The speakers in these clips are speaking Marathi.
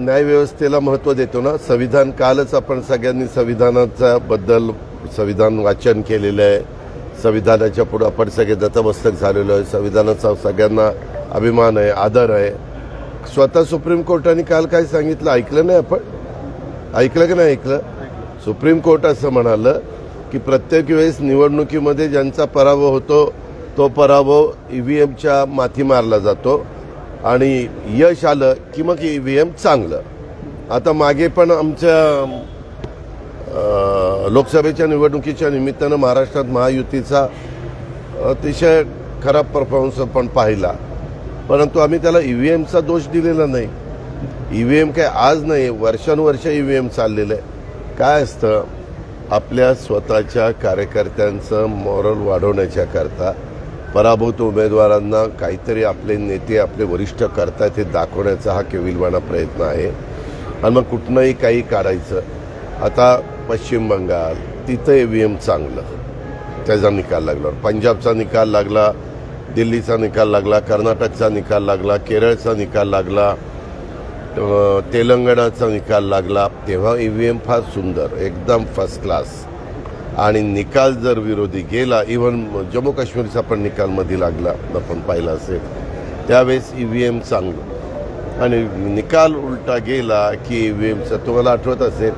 न्यायव्यवस्थेला महत्त्व देतो ना. संविधान कालच आपण सगळ्यांनी संविधानाचा बद्दल संविधान वाचन केलेलं आहे. संविधानाच्या पुढं आपण सगळे दत्तमस्तक झालेलो आहे. संविधानाचा सगळ्यांना अभिमान आहे आदर आहे. स्वतः सुप्रीम कोर्टाने काल काय सांगितलं? ऐकलं नाही आपण? ऐकलं की नाही ऐकलं? सुप्रीम कोर्ट असं म्हणालं की प्रत्येक वेळेस निवडणुकीमध्ये ज्यांचा पराभव होतो तो पराभव ई व्ही एमच्या माथी मारला जातो. आणि यश आलं की मग ई व्ही एम चांगलं. आता मागे पण आमच्या लोकसभेच्या निवडणुकीच्या निमित्तानं महाराष्ट्रात महायुतीचा अतिशय खराब परफॉर्मन्स पण पाहिला. परंतु आम्ही त्याला ई व्ही एमचा दोष दिलेला नाही. ई व्ही एम काय आज नाही वर्षानुवर्ष ई व्ही एम चाललेलं आहे. काय असतं? आपल्या स्वतःच्या कार्यकर्त्यांचं मॉरल वाढवण्याच्या करता पराभूत उमेदवारांना काहीतरी आपले नेते आपले वरिष्ठ करतायत हे दाखवण्याचा हा केविलवाणा प्रयत्न आहे. आणि मग कुठनंही काही काढायचं. आता पश्चिम बंगाल तिथं ई व्ही एम चांगलं. त्याचा निकाल लागला. पंजाबचा निकाल लागला दिल्लीचा निकाल लागला कर्नाटकचा निकाल लागला केरळचा निकाल लागला तेलंगणाचा निकाल लागला. तेव्हा ई व्ही एम फार सुंदर एकदम फर्स्ट क्लास आणि निकाल जर विरोधी गेला इव्हन जम्मू काश्मीरचा पण निकाल मध्ये लागला आपण पाहिला असेल. त्यावेळेस ई व्ही एम चांगलं. आणि निकाल उलटा गेला की ई व्ही एमचा तुम्हाला आठवत असेल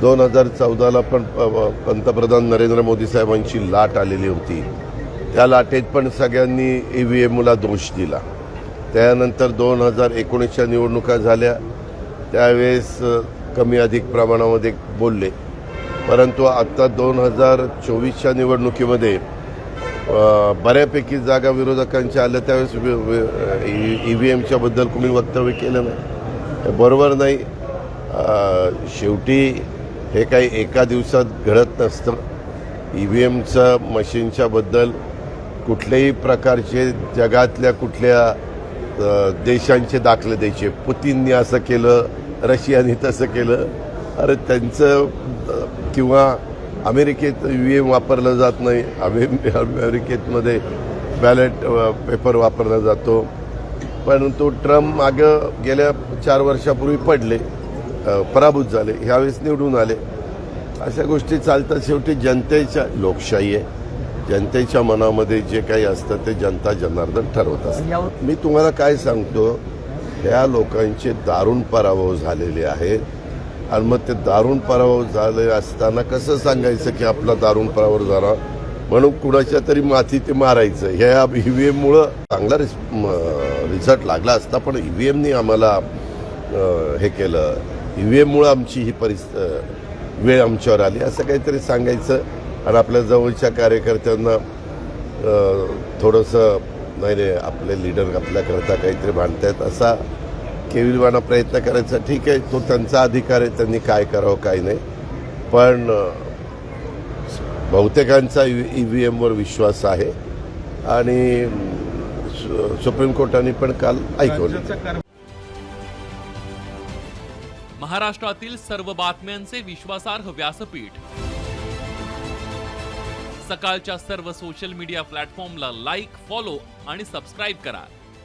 दोन हजार चौदाला पण प- पंतप्रधान नरेंद्र मोदी साहेबांची लाट आलेली होती. त्या लाटेत पण सगळ्यांनी ई व्ही एमला दोष दिला. त्यानंतर दोन हजार एकोणीसच्या निवडणुका झाल्या. त्यावेळेस कमी अधिक प्रमाणामध्ये बोलले. परंतु आत्ता दोन हजार चोवीसच्या निवडणुकीमध्ये बऱ्यापैकी जागा विरोधकांच्या आल्या त्यावेळेस ई व्ही एमच्या बद्दल वक्तव्य केलं नाही. हे बरोबर नाही. शेवटी हे काही एका दिवसात घडत नसतं. ई व्ही एमचं मशीनच्याबद्दल कुठल्याही प्रकारचे जगातल्या कुठल्या देशांचे दाखले द्यायचे. पुतीननी असं केलं रशियाने तसं केलं. अरे त्यांचं किंवा अमेरिकेत ई एम वापरलं जात नाही अमे अमेरिकेतमध्ये बॅलेट पेपर वापरला जातो. परंतु ट्रम्प मागं गेल्या चार वर्षापूर्वी पडले पराभूत झाले ह्यावेळेस निवडून आले. अशा गोष्टी चालतात. शेवटी जनतेच्या लोकशाही आहे. जनतेच्या मनामध्ये जे काही असतं ते जनता जनार्दन ठरवत असतात मी तुम्हाला काय सांगतो ह्या लोकांचे दारुण पराभव झालेले आहेत. आणि मग ते दारुण पराभव झाले असताना कसं सांगायचं की आपला दारुण पराभव झाला? म्हणून कुणाच्या तरी माथी ते मारायचं. ह्या ई व्ही एममुळं चांगला रिस रिझल्ट लागला असता पण ई व्ही एमनी आम्हाला हे केलं. ई व्ही एममुळं आमची ही परिस्थ वेळ आमच्यावर आली. असं काहीतरी सांगायचं. आणि आपल्या जवळच्या कार्यकर्त्यांना थोडंसं नाही रे आपले लीडर आपल्याकरता काहीतरी भांडतायत असा केविलवाना प्रयत्न करायचा ठीक आहे तो त्यांचा अधिकार आहे त्यांनी काय करावं काय नाही. पण बहुतेकांचा ई व्ही एमवर विश्वास आहे. आणि सुप्रीम कोर्टाने पण काल ऐकवलं. महाराष्ट्रातील सर्व बातम्यांचे विश्वासार्ह व्यासपीठ. सकाळच्या सर्व सोशल मीडिया प्लॅटफॉर्मला लाईक फॉलो आणि सबस्क्राईब करा.